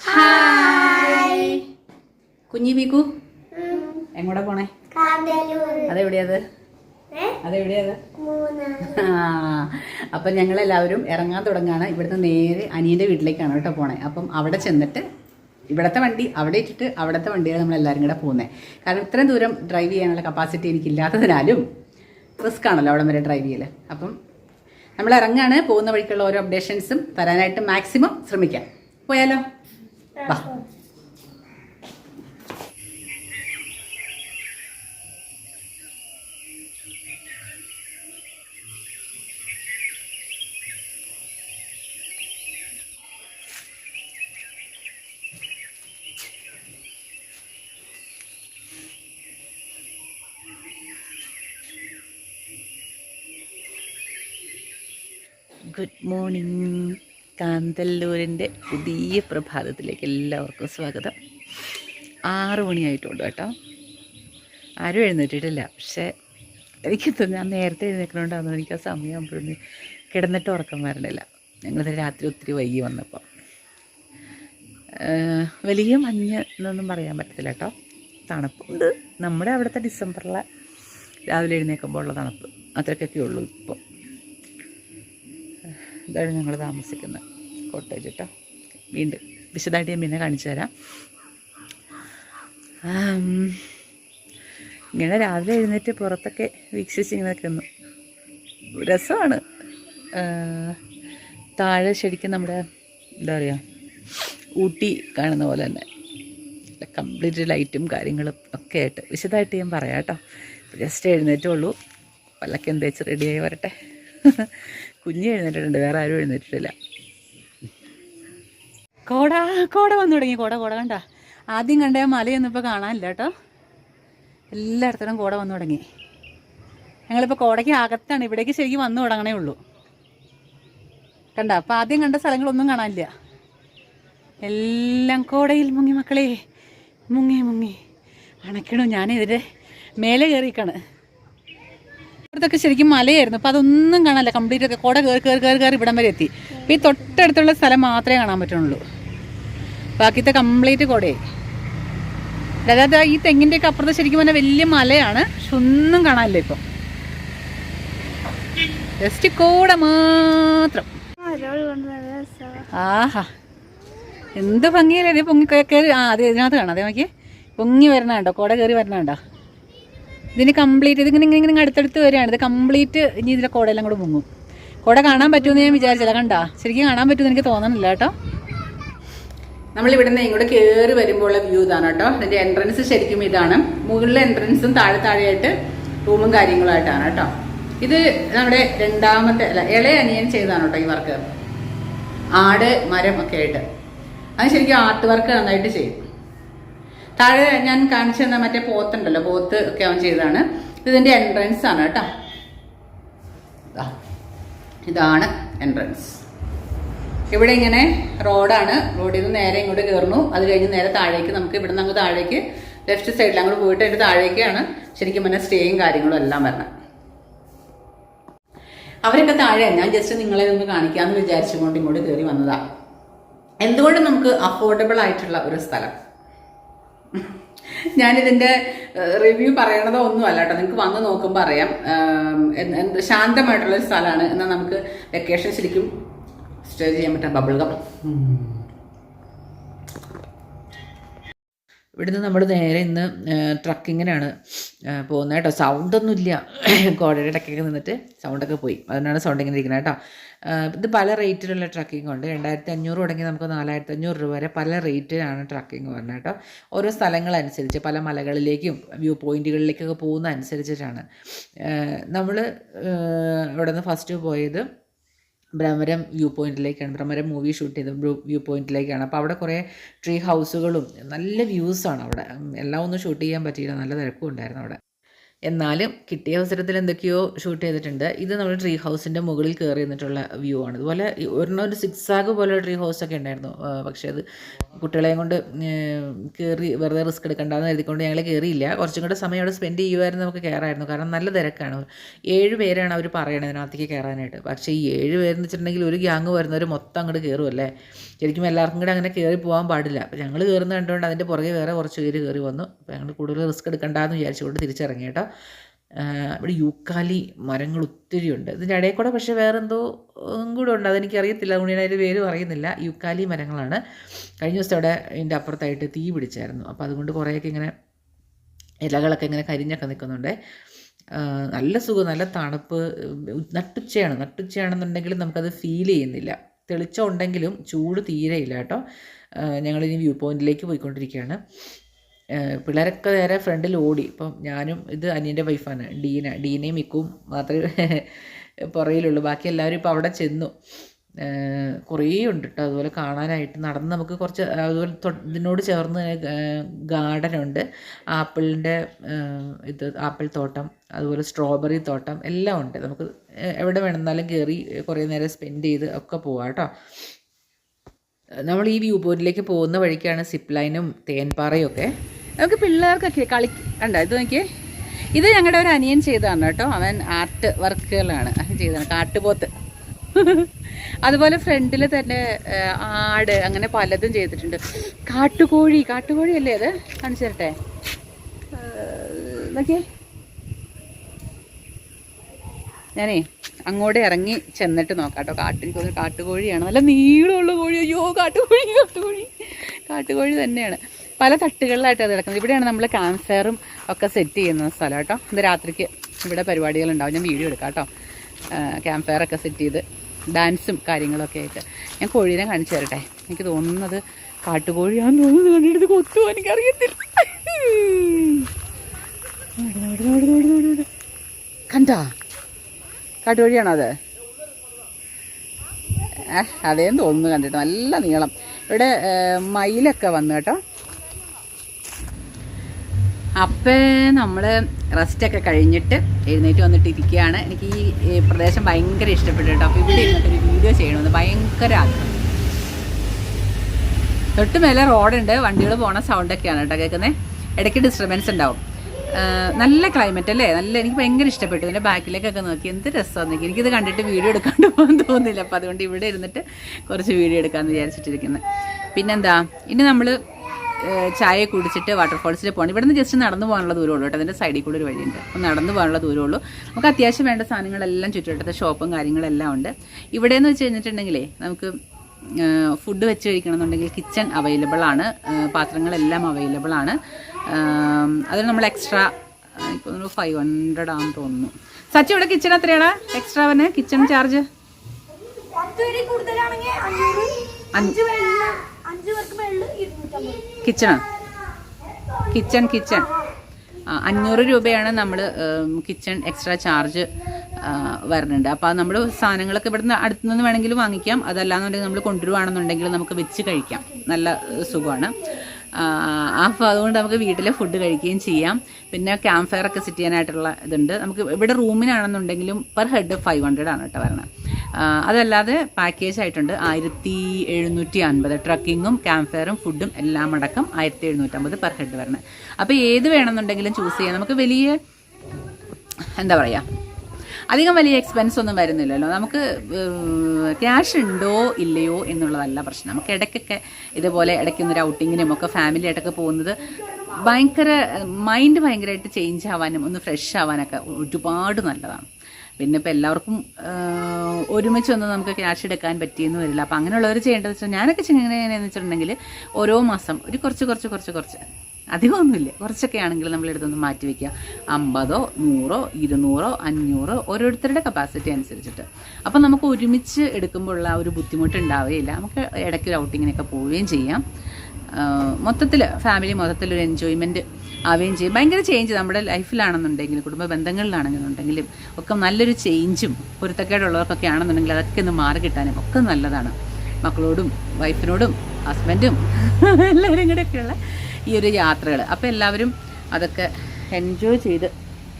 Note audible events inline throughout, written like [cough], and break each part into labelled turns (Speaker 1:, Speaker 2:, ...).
Speaker 1: Hi കുഞ്ഞി ബീക്കു എങ്ങോട്ടാ പോണേ? അതെവിടെയത്? അതെവിടെയത്? അപ്പൊ അപ്പം ഞങ്ങളെല്ലാവരും ഇറങ്ങാൻ തുടങ്ങാണ്. ഇവിടുന്ന് നേരെ അനിയന്റെ വീട്ടിലേക്കാണ് കേട്ടോ പോണേ. അപ്പം അവിടെ ചെന്നിട്ട് ഇവിടത്തെ വണ്ടി അവിടെ ഇട്ടിട്ട് അവിടുത്തെ വണ്ടിയാണ് നമ്മൾ എല്ലാവരും കൂടെ പോകുന്നത് കാരണം ഇത്രയും ദൂരം ഡ്രൈവ് ചെയ്യാനുള്ള കപ്പാസിറ്റി എനിക്കില്ലാത്തതിനാലും റിസ്ക് ആണല്ലോ അവിടെ വരെ ഡ്രൈവ് ചെയ്യൽ അപ്പം നമ്മൾ ഇറങ്ങാണ്. പോകുന്ന വഴിക്കുള്ള ഓരോ അപ്ഡേഷൻസും തരാനായിട്ട് മാക്സിമം ശ്രമിക്കാം. പോയാലോ? good morning. കാന്തല്ലൂരിന്റെ പുതിയ പ്രഭാതത്തിലേക്ക് എല്ലാവർക്കും സ്വാഗതം. ആറു മണിയായിട്ടുണ്ട് കേട്ടോ. ആരും എഴുന്നേറ്റിട്ടില്ല. പക്ഷേ എനിക്ക് ഞാൻ നേരത്തെ എഴുന്നേക്കണോണ്ടാണെന്ന് എനിക്ക് ആ സമയമാകുമ്പോഴൊന്നും കിടന്നിട്ട് ഉറക്കം വരണില്ല. ഞങ്ങളിത് രാത്രി ഒത്തിരി വൈകി വന്നപ്പോൾ വലിയ മഞ്ഞ് എന്നൊന്നും പറയാൻ പറ്റത്തില്ല കേട്ടോ. തണുപ്പുണ്ട്. നമ്മുടെ അവിടുത്തെ ഡിസംബറിലെ രാവിലെ എഴുന്നേൽക്കുമ്പോൾ ഉള്ള തണുപ്പ്. അത്രയ്ക്കൊക്കെ ഉള്ളൂ ഇപ്പോൾ ഇതാണ് ഞങ്ങൾ താമസിക്കുന്ന കോട്ടേജ് കേട്ടോ വീണ്ടും വിശദമായിട്ട് ഞാൻ പിന്നെ കാണിച്ചു തരാം. ഇങ്ങനെ രാവിലെ എഴുന്നേറ്റ് പുറത്തൊക്കെ വീക്ഷിച്ച് ഇങ്ങനെ നിൽക്കുന്നു. രസമാണ്. താഴെ ശരിക്കും നമ്മുടെ എന്താ പറയുക ഊട്ടി കാണുന്ന പോലെ തന്നെ. കംപ്ലീറ്റ് ലൈറ്റും കാര്യങ്ങളും ഒക്കെ ആയിട്ട് വിശദമായിട്ട് ഞാൻ പറയാം കേട്ടോ. ജസ്റ്റ് എഴുന്നേറ്റുള്ളൂ പല്ലൊക്കെ എന്തേച്ച് റെഡിയായി വരട്ടെ. കുഞ്ഞ് എഴുന്നേറ്റിട്ടുണ്ട് വേറെ ആരും എഴുന്നേറ്റിട്ടില്ല. കോട കോട വന്നു തുടങ്ങി. കോട കോട കണ്ട? ആദ്യം കണ്ട മലയൊന്നും ഇപ്പോൾ കാണാനില്ല കേട്ടോ. എല്ലായിടത്തും കോട വന്നു തുടങ്ങി. ഞങ്ങളിപ്പോൾ കോടയ്ക്ക് അകത്താണ്. ഇവിടേക്ക് ശരിക്കും വന്നു തുടങ്ങണേ ഉള്ളൂ. കണ്ട? അപ്പം ആദ്യം കണ്ട സ്ഥലങ്ങളൊന്നും കാണാനില്ല. എല്ലാം കോടയിൽ മുങ്ങി മക്കളെ. മുങ്ങി മുങ്ങി. അണക്കണു ഞാനിതിന്റെ മേലെ കയറിക്കാണ് ഇവിടത്തൊക്കെ ശരിക്കും മലയായിരുന്നു. അപ്പോൾ അതൊന്നും കാണാനില്ല. കംപ്ലീറ്റ് ഒക്കെ കോട കയറി കയറി കയറി കയറി ഇവിടം വരെ എത്തി. അപ്പോൾ ഈ തൊട്ടടുത്തുള്ള സ്ഥലം മാത്രമേ കാണാൻ പറ്റുള്ളൂ. ബാക്കിത്തെ കംപ്ലീറ്റ് കൊടേ. അതായത് ഈ തെങ്ങിന്റെയൊക്കെ അപ്പുറത്ത് ശരിക്കും പറഞ്ഞാൽ വലിയ മലയാണ്. പക്ഷെ ഒന്നും കാണാനില്ല ഇപ്പം. ജസ്റ്റ് കൂടെ മാത്രം. ആഹാ. എന്ത് ഭംഗിയല്ലേ ഇത് പൊങ്ങി കയറി ആ അത് ഇതിനകത്ത് കാണാം. അതേ നോക്കി പൊങ്ങി വരണ കണ്ടോ? കോട കയറി വരണ കണ്ടോ? ഇതിന് കംപ്ലീറ്റ് ഇതിങ്ങനെ ഇങ്ങനെ ഇങ്ങനെ അടുത്തടുത്ത് വരികയാണ്. ഇത് കംപ്ലീറ്റ് ഇനി ഇതിലെ എല്ലാം കൂടെ മുങ്ങും കോട കാണാൻ പറ്റുമെന്ന് ഞാൻ വിചാരിച്ചില്ല. കണ്ടാ? ശരിക്കും കാണാൻ പറ്റുമെന്ന് എനിക്ക് തോന്നണില്ല കേട്ടോ. നമ്മൾ ഇവിടുന്ന് ഇങ്ങോട്ട് കയറി വരുമ്പോൾ വ്യൂ ഇതാണ് കേട്ടോ. ഇതിന്റെ എൻട്രൻസ് ശരിക്കും ഇതാണ്. മുകളിലെ എൻട്രൻസും താഴെ താഴെയായിട്ട് റൂമും കാര്യങ്ങളായിട്ടാണ് കേട്ടോ. ഇത് നമ്മുടെ രണ്ടാമത്തെ അല്ല ഇളയ അനിയൻ ചെയ്തതാണ് കേട്ടോ ഈ വർക്ക് ആട് മരം ഒക്കെ ആയിട്ട്. അത് ശരിക്കും ആർട്ട് വർക്ക് നന്നായിട്ട് ചെയ്യും. താഴെ ഞാൻ കാണിച്ചു തന്ന മറ്റേ പോത്തുണ്ടല്ലോ പോത്ത് ഒക്കെ അവൻ ചെയ്തതാണ്. ഇതിന്റെ എൻട്രൻസ് ആണ് കേട്ടോ. ഇതാണ് എൻട്രൻസ് ഇവിടെ ഇങ്ങനെ റോഡാണ്. റോഡിൽ നിന്ന് നേരെ ഇങ്ങോട്ട് കയറുന്നു അത് കഴിഞ്ഞ് നേരെ താഴേക്ക് നമുക്ക് ഇവിടെ നിന്ന് താഴേക്ക് ലെഫ്റ്റ് സൈഡിൽ അങ്ങോട്ട് പോയിട്ട് അതിന്റെ താഴേക്കാണ് ശരിക്കും പറഞ്ഞാൽ സ്റ്റേയും കാര്യങ്ങളും എല്ലാം വരണം. അവരൊക്കെ താഴെ. ഞാൻ ജസ്റ്റ് നിങ്ങളെ ഒന്ന് കാണിക്കാമെന്ന് വിചാരിച്ചുകൊണ്ട് ഇങ്ങോട്ട് കയറി വന്നതാണ് എന്തുകൊണ്ടും നമുക്ക് അഫോർഡബിൾ ആയിട്ടുള്ള ഒരു സ്ഥലം. ഞാനിതിന്റെ റിവ്യൂ പറയണതോ ഒന്നുമല്ല കേട്ടോ. നിങ്ങൾക്ക് വന്ന് നോക്കുമ്പോൾ അറിയാം. ശാന്തമായിട്ടുള്ളൊരു സ്ഥലമാണ്. എന്നാൽ നമുക്ക് വെക്കേഷൻ ശരിക്കും സ്റ്റേ ചെയ്യാൻ പറ്റാം ബബിൾ ഗം ഇവിടുന്ന് നമ്മൾ നേരെ ഇന്ന് ട്രക്കിങ്ങിനാണ് പോകുന്നത് കേട്ടോ. സൗണ്ടൊന്നും ഇല്ല. കോടയുടെ ഇടയ്ക്കൊക്കെ നിന്നിട്ട് സൗണ്ടൊക്കെ പോയി. അതിനാണ് സൗണ്ട് ഇങ്ങനെ ഇരിക്കുന്നത് കേട്ടോ. ഇത് പല റേറ്റിലുള്ള ട്രക്കിംഗ് ഉണ്ട്. രണ്ടായിരത്തി അഞ്ഞൂറ് തുടങ്ങി നമുക്ക് നാലായിരത്തി അഞ്ഞൂറ് രൂപ വരെ പല റേറ്റിലാണ് ട്രക്കിംഗ് വരുന്നത് കേട്ടോ. ഓരോ സ്ഥലങ്ങളനുസരിച്ച് പല മലകളിലേക്കും വ്യൂ പോയിന്റുകളിലേക്കൊക്കെ പോകുന്ന അനുസരിച്ചിട്ടാണ് നമ്മൾ ഇവിടെ നിന്ന് ഫസ്റ്റ് പോയത് ഭ്രമരം വ്യൂ പോയിന്റിലേക്കാണ്. ഭ്രമരം മൂവി ഷൂട്ട് ചെയ്ത വ്യൂ പോയിന്റിലേക്കാണ്. അപ്പോൾ അവിടെ കുറേ ട്രീ ഹൗസുകളും നല്ല വ്യൂസാണ് അവിടെ. എല്ലാം ഒന്നും ഷൂട്ട് ചെയ്യാൻ പറ്റിയില്ല. നല്ല തിരക്കും ഉണ്ടായിരുന്നു അവിടെ. എന്നാലും കിട്ടിയ അവസരത്തിൽ എന്തൊക്കെയോ ഷൂട്ട് ചെയ്തിട്ടുണ്ട്. ഇത് നമ്മൾ ട്രീ ഹൗസിന്റെ മുകളിൽ കയറി നിന്നിട്ടുള്ള വ്യൂ ആണ്. ഇതുപോലെ ഒരെണ്ണം ഒരു സിക്സ് ആഗ് പോലെ ട്രീ ഹൗസ് ഒക്കെ ഉണ്ടായിരുന്നു. പക്ഷേ അത് കുട്ടികളെയും കൊണ്ട് കയറി വെറുതെ റിസ്ക് എടുക്കണ്ടെന്ന് എഴുതിക്കൊണ്ട് ഞങ്ങൾ കയറിയില്ല കുറച്ചും കൂടെ സമയം അവിടെ സ്പെൻഡ് ചെയ്യുമായിരുന്നു നമുക്ക് കയറായിരുന്നു കാരണം നല്ല തിരക്കാണ്. ഏഴ് പേരാണ് അവർ പറയണത് അതിനകത്തേക്ക് കയറാനായിട്ട് പക്ഷേ ഈ ഏഴ് പേരെന്ന് വെച്ചിട്ടുണ്ടെങ്കിൽ ഒരു ഗ്യാങ് വരുന്നവർ മൊത്തം അങ്ങോട്ട് കയറുമല്ലേ ശരിക്കും എല്ലാവർക്കും കൂടെ അങ്ങനെ കയറി പോകാൻ പാടില്ല. അപ്പോൾ ഞങ്ങൾ കയറുന്ന കണ്ടുകൊണ്ട് അതിന്റെ പുറകെ വേറെ കുറച്ച് പേര് കയറി വന്നു. അപ്പോൾ ഞങ്ങൾ കൂടുതൽ റിസ്ക് എടുക്കണ്ടെന്ന് വിചാരിച്ചുകൊണ്ട് തിരിച്ചിറങ്ങി കേട്ടോ. ഇവിടെ യൂക്കാലി മരങ്ങൾ ഒത്തിരി ഉണ്ട്. ഇതിന്റെ ഇടയിൽ കൂടെ പക്ഷേ വേറെന്തോ കൂടെ ഉണ്ട്. അതെനിക്കറിയത്തില്ല. അതുകൊണ്ട് അതിന്റെ പേരും അറിയുന്നില്ല. യൂക്കാലി മരങ്ങളാണ്. കഴിഞ്ഞ ദിവസം അവിടെ ഇതിന്റെ അപ്പുറത്തായിട്ട് തീ പിടിച്ചായിരുന്നു. അപ്പോൾ അതുകൊണ്ട് കുറേയൊക്കെ ഇങ്ങനെ ഇലകളൊക്കെ ഇങ്ങനെ കരിഞ്ഞൊക്കെ നിൽക്കുന്നുണ്ട്. നല്ല സുഖം. നല്ല തണുപ്പ് നട്ടുച്ചയാണ്. നട്ടുച്ചയാണെന്നുണ്ടെങ്കിലും നമുക്കത് ഫീൽ ചെയ്യുന്നില്ല. തെളിച്ചം ഉണ്ടെങ്കിലും ചൂട് തീരെയില്ല കേട്ടോ. ഞങ്ങളിനി വ്യൂ പോയിന്റിലേക്ക് പോയിക്കൊണ്ടിരിക്കുകയാണ്. പിള്ളേരൊക്കെ നേരെ ഫ്രണ്ടിൽ ഓടി. ഇപ്പം ഞാനും ഇത് അനിയന്റെ വൈഫാണ് ഡീന ഡീനയും മിക്കും മാത്രമേ [laughs] പുറയിലുള്ളൂ ബാക്കി എല്ലാവരും ഇപ്പോൾ അവിടെ ചെന്നു. കുറേ ഉണ്ട് കേട്ടോ അതുപോലെ കാണാനായിട്ട് നടന്ന് നമുക്ക് കുറച്ച് അതുപോലെ ഇതിനോട് ചേർന്ന് ഗാർഡൻ ഉണ്ട്. ആപ്പിളിന്റെ ഇത് ആപ്പിൾ തോട്ടം അതുപോലെ സ്ട്രോബെറി തോട്ടം എല്ലാം ഉണ്ട്. നമുക്ക് എവിടെ വേണമെന്നാലും കയറി കുറേ നേരം സ്പെൻഡ് ചെയ്ത് ഒക്കെ പോവാം കേട്ടോ നമ്മൾ ഈ വ്യൂ പോയിന്റിലേക്ക് പോകുന്ന വഴിക്കാണ് സിപ്പ് ലൈനും തേൻപാറയും ഒക്കെ. നമുക്ക് പിള്ളേർക്കൊക്കെ കളി കണ്ട? ഇത് നോക്കിയേ. ഇത് ഞങ്ങളുടെ ഒരു അനിയൻ ചെയ്തതാണ് കേട്ടോ. അവൻ ആർട്ട് വർക്കുകളാണ്. ചെയ്തതാണ്. കാട്ടുപോത്ത്. [laughs] അതുപോലെ ഫ്രണ്ടിൽ തന്നെ ആട് അങ്ങനെ പലതും ചെയ്തിട്ടുണ്ട്. കാട്ടുകോഴി കാട്ടുകോഴി അല്ലേ അത്? കാണിച്ചു തരട്ടെ. നോക്കിയേ. ഞാനേ അങ്ങോട്ട് ഇറങ്ങി ചെന്നിട്ട് നോക്കാം കേട്ടോ. കാട്ടിൽ തോന്നുന്നു കാട്ടുകോഴിയാണ്. നല്ല നീളമുള്ള കോഴി. അയ്യോ കാട്ടുകോഴി കാട്ടുകോഴി. കാട്ടുകോഴി തന്നെയാണ്. പല തട്ടുകളിലായിട്ട് അത് കിടക്കുന്നത്. ഇവിടെയാണ് നമ്മൾ ക്യാൻസറും ഒക്കെ സെറ്റ് ചെയ്യുന്ന സ്ഥലം കേട്ടോ. ഇത് രാത്രിക്ക് ഇവിടെ പരിപാടികൾ ഉണ്ടാവും ഞാൻ വീഡിയോ എടുക്കാം കേട്ടോ. ക്യാമ്പ് ഒക്കെ സെറ്റ് ചെയ്ത് ഡാൻസും കാര്യങ്ങളൊക്കെ ആയിട്ട്. ഞാൻ കോഴീനെ കാണിച്ചു തരട്ടെ. എനിക്ക് തോന്നുന്നത് കാട്ടുകോഴിയാന്ന് തോന്നുന്നു. കണ്ടിട്ട് കൊത്തു എനിക്കറിയത്തില്ല. കണ്ടാ? കാട്ടുകോഴിയാണോ അത്? അതേന്ന് തോന്നുന്നു കണ്ടിട്ട്. നല്ല നീളം. ഇവിടെ മയിലൊക്കെ വന്നു കേട്ടോ. അപ്പം നമ്മൾ റെസ്റ്റൊക്കെ കഴിഞ്ഞിട്ട് എഴുന്നേറ്റ് വന്നിട്ട് ഇരിക്കുകയാണ് എനിക്ക് ഈ പ്രദേശം ഭയങ്കര ഇഷ്ടപ്പെട്ടു കേട്ടോ. അപ്പോൾ ഇവിടെ ഇരുന്നിട്ട് ഒരു വീഡിയോ ചെയ്യണമെന്ന് ഭയങ്കര ആഗ്രഹം. തൊട്ട് മേലെ റോഡുണ്ട്. വണ്ടികൾ പോണ സൗണ്ടൊക്കെയാണ് കേട്ടോ. കേൾക്കുന്നത് ഇടയ്ക്ക് ഡിസ്റ്റർബൻസ് ഉണ്ടാവും. നല്ല ക്ലൈമറ്റ് അല്ലേ? നല്ല എനിക്ക് ഭയങ്കര ഇഷ്ടപ്പെട്ടു. ഇതിന്റെ ബാക്കിലേക്കൊക്കെ നോക്കി. എന്ത് രസമാണ് എനിക്കിത് കണ്ടിട്ട് വീഡിയോ എടുക്കാണ്ട് പോകാൻ തോന്നുന്നില്ല അപ്പോൾ അതുകൊണ്ട് ഇവിടെ ഇരുന്നിട്ട് കുറച്ച് വീഡിയോ എടുക്കാമെന്ന് വിചാരിച്ചിട്ടിരിക്കുന്നത് പിന്നെന്താ? ഇനി നമ്മൾ ചായ കുടിച്ചിട്ട് വാട്ടർഫോൾസിൽ പോകണം. ഇവിടുന്ന് ജസ്റ്റ് നടന്നു പോകാനുള്ള ദൂരമുള്ളൂ കേട്ടോ. അതിന്റെ സൈഡിൽ കൂടെ ഒരു വഴിയുണ്ട്. അപ്പം നടന്നു പോകാനുള്ള ദൂരമുള്ളൂ. നമുക്ക് അത്യാവശ്യം വേണ്ട സാധനങ്ങളെല്ലാം ചുറ്റുവട്ടത്തെ ഷോപ്പും കാര്യങ്ങളെല്ലാം ഉണ്ട്. ഇവിടെ എന്ന് വെച്ച് കഴിഞ്ഞിട്ടുണ്ടെങ്കിലേ നമുക്ക് ഫുഡ് വെച്ച് കഴിക്കണമെന്നുണ്ടെങ്കിൽ കിച്ചൺ അവൈലബിൾ ആണ്. പാത്രങ്ങളെല്ലാം അവൈലബിൾ ആണ്. അതിന് നമ്മൾ എക്സ്ട്രാ ഇപ്പോൾ ഫൈവ് ഹൺഡ്രഡ് ആണെന്ന് തോന്നുന്നു. സച്ചി ഇവിടെ കിച്ചൺ എത്രയാണ് എക്സ്ട്രാ വന്നെ കിച്ചൺ ചാർജ്
Speaker 2: കൂടുതലാണെങ്കിൽ
Speaker 1: കിച്ചണ്? Kitchen kitchen. അഞ്ഞൂറ് രൂപയാണ് നമ്മൾ കിച്ചൺ എക്സ്ട്രാ ചാർജ് വരുന്നുണ്ട്. അപ്പോൾ നമ്മൾ സാധനങ്ങളൊക്കെ ഇവിടുന്ന് അടുത്തു നിന്ന് വേണമെങ്കിൽ വാങ്ങിക്കാം. അതല്ലാന്നുണ്ടെങ്കിൽ നമ്മൾ കൊണ്ടുവരുവാണെന്നുണ്ടെങ്കിൽ നമുക്ക് വെച്ച് കഴിക്കാം. നല്ല സുഖമാണ്. അപ്പോൾ അതുകൊണ്ട് നമുക്ക് വീട്ടിൽ ഫുഡ് കഴിക്കുകയും ചെയ്യാം. പിന്നെ ക്യാമ്പ് ഫയർ ഒക്കെ സെറ്റ് ചെയ്യാനായിട്ടുള്ള ഇതുണ്ട്. നമുക്ക് ഇവിടെ റൂമിനാണെന്നുണ്ടെങ്കിലും പെർ ഹെഡ് ഫൈവ് ഹൺഡ്രഡ് ആണ് കേട്ടോ വരണം. അതല്ലാതെ പാക്കേജ് ആയിട്ടുണ്ട്. ആയിരത്തി എഴുന്നൂറ്റി അൻപത് ട്രക്കിങ്ങും ക്യാമ്പ് ഫെയറും ഫുഡും എല്ലാം അടക്കം ആയിരത്തി എഴുന്നൂറ്റമ്പത് പെർ ഹെഡ് വരണം അപ്പോൾ ഏത് വേണമെന്നുണ്ടെങ്കിലും ചൂസ് ചെയ്യാം. നമുക്ക് വലിയ എന്താ പറയുക അധികം വലിയ എക്സ്പെൻസ് ഒന്നും വരുന്നില്ലല്ലോ. നമുക്ക് ക്യാഷ് ഉണ്ടോ ഇല്ലയോ എന്നുള്ളതല്ല പ്രശ്നം. നമുക്ക് ഇടയ്ക്കൊക്കെ ഇതുപോലെ ഇടയ്ക്കൊന്നൊരു ഔട്ടിങ്ങിനും ഒക്കെ ഫാമിലി ആയിട്ടൊക്കെ പോകുന്നത് ഭയങ്കര മൈൻഡ് ഭയങ്കരമായിട്ട് ചേഞ്ച് ആവാനും ഒന്ന് ഫ്രഷ് ആവാനൊക്കെ ഒരുപാട് നല്ലതാണ്. പിന്നെ ഇപ്പോൾ എല്ലാവർക്കും ഒരുമിച്ച് ഒന്ന് നമുക്ക് ക്യാഷ് എടുക്കാൻ പറ്റിയെന്ന് വരില്ല. അപ്പം അങ്ങനെയുള്ളവർ ചെയ്യേണ്ടത് വെച്ചാൽ ഞാനൊക്കെ എങ്ങനെയാണെന്ന് വെച്ചിട്ടുണ്ടെങ്കിൽ ഓരോ മാസം ഒരു കുറച്ച് കുറച്ച് കുറച്ച് കുറച്ച് അധികമൊന്നുമില്ല. കുറച്ചൊക്കെ ആണെങ്കിൽ നമ്മൾ എടുത്തൊന്ന് മാറ്റി വയ്ക്കുക അമ്പതോ നൂറോ ഇരുന്നൂറോ അഞ്ഞൂറോ ഓരോരുത്തരുടെ കപ്പാസിറ്റി അനുസരിച്ചിട്ട്. അപ്പം നമുക്ക് ഒരുമിച്ച് എടുക്കുമ്പോഴുള്ള ഒരു ബുദ്ധിമുട്ട് ഉണ്ടാവുകയില്ല. നമുക്ക് ഇടയ്ക്ക് ഔട്ടിങ്ങിനൊക്കെ പോവുകയും ചെയ്യാം. മൊത്തത്തിൽ ഫാമിലി മൊത്തത്തിൽ ഒരു എൻജോയ്മെന്റ് ആവുകയും ചെയ്യും. ഭയങ്കര ചേഞ്ച് നമ്മുടെ ലൈഫിലാണെന്നുണ്ടെങ്കിലും കുടുംബ ബന്ധങ്ങളിലാണെന്നുണ്ടെങ്കിലും ഒക്കെ നല്ലൊരു ചേഞ്ചും പൊരുത്തക്കേടുള്ളവർക്കൊക്കെ ആണെന്നുണ്ടെങ്കിൽ അതൊക്കെ ഒന്ന് മാറി കിട്ടാനും ഒക്കെ നല്ലതാണ്. മക്കളോടും വൈഫിനോടും ഹസ്ബൻഡും [laughs] എല്ലാവരും കൂടെയൊക്കെയുള്ള ഈ ഒരു യാത്രകൾ അപ്പോൾ എല്ലാവരും അതൊക്കെ എൻജോയ് ചെയ്ത്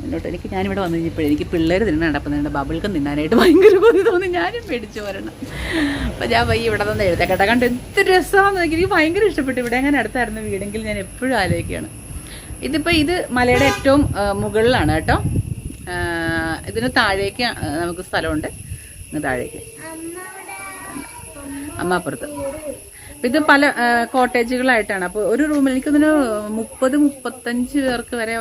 Speaker 1: മുന്നോട്ട് എനിക്ക് ഞാനിവിടെ വന്നു കഴിഞ്ഞപ്പോൾ എനിക്ക് പിള്ളേർ തിന്നണം അപ്പം നിങ്ങളുടെ ബബിൾക്കും തിന്നാനായിട്ട് ഭയങ്കര കൊതി തോന്നി. ഞാനും മേടിച്ചു വരണം അപ്പം ഞാൻ വൈ ഇവിടെ നിന്ന് എഴുതേക്കട്ടെ. കണ്ട് എന്ത് രസമാണെന്ന് എനിക്ക് ഭയങ്കര ഇഷ്ടപ്പെട്ടു. ഇവിടെ അങ്ങനെ അടുത്തായിരുന്നു വീടെങ്കിൽ ഞാൻ എപ്പോഴും ആലോചിക്കുകയാണ്. ഇതിപ്പോൾ ഇത് മലയുടെ ഏറ്റവും മുകളിലാണ് കേട്ടോ. ഇതിന് താഴേക്ക് നമുക്ക് സ്ഥലമുണ്ട്. താഴേക്ക്. അമ്മാപ്പുറത്ത് ഇത് പല കോട്ടേജുകളായിട്ടാണ്. അപ്പോൾ ഒരു റൂമിൽ എനിക്കൊന്നിന് മുപ്പത് മുപ്പത്തഞ്ച് പേർക്ക് വരെ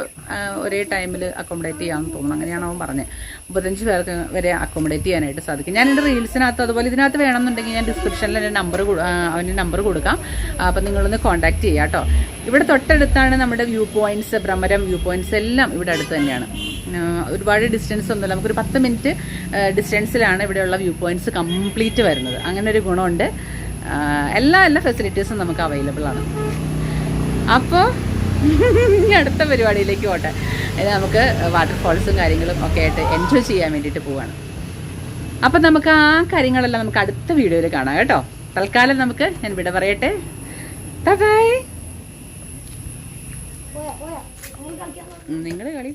Speaker 1: ഒരേ ടൈമിൽ അക്കോമഡേറ്റ് ചെയ്യാമെന്ന് തോന്നുന്നു. അങ്ങനെയാണ് അവൻ പറഞ്ഞത് മുപ്പത്തഞ്ച് പേർക്ക് വരെ അക്കോമഡേറ്റ് ചെയ്യാനായിട്ട് സാധിക്കും. ഞാൻ എന്റെ റീൽസിനകത്ത് അതുപോലെ ഇതിനകത്ത് വേണമെന്നുണ്ടെങ്കിൽ ഞാൻ ഡിസ്ക്രിപ്ഷനിൽ എന്റെ നമ്പർ അവന്റെ നമ്പർ കൊടുക്കാം. അപ്പോൾ നിങ്ങളൊന്ന് കോൺടാക്ട് ചെയ്യാം കേട്ടോ. ഇവിടെ തൊട്ടടുത്താണ് നമ്മുടെ view points Bhramaram view points എല്ലാം ഇവിടെ അടുത്ത് തന്നെയാണ്. ഒരുപാട് ഡിസ്റ്റൻസ് ഒന്നുമില്ല. നമുക്കൊരു പത്ത് മിനിറ്റ് ഡിസ്റ്റൻസിലാണ് ഇവിടെയുള്ള വ്യൂ പോയിന്റ്സ് കംപ്ലീറ്റ് വരുന്നത്. അങ്ങനെ ഒരു ഗുണമുണ്ട്. എല്ലാ എല്ലാ ഫെസിലിറ്റീസും നമുക്ക് അവൈലബിൾ ആണ് അപ്പോൾ അടുത്ത പരിപാടിയിലേക്ക് പോട്ടെ നമുക്ക് വാട്ടർഫോൾസും കാര്യങ്ങളും ഒക്കെ ആയിട്ട് എൻജോയ് ചെയ്യാൻ വേണ്ടിയിട്ട് പോവാണ് അപ്പം നമുക്ക് ആ കാര്യങ്ങളെല്ലാം നമുക്ക് അടുത്ത വീഡിയോയിൽ കാണാം കേട്ടോ തൽക്കാലം നമുക്ക് ഞാൻ വിട പറയട്ടെ ബൈ നിങ്ങൾ കളി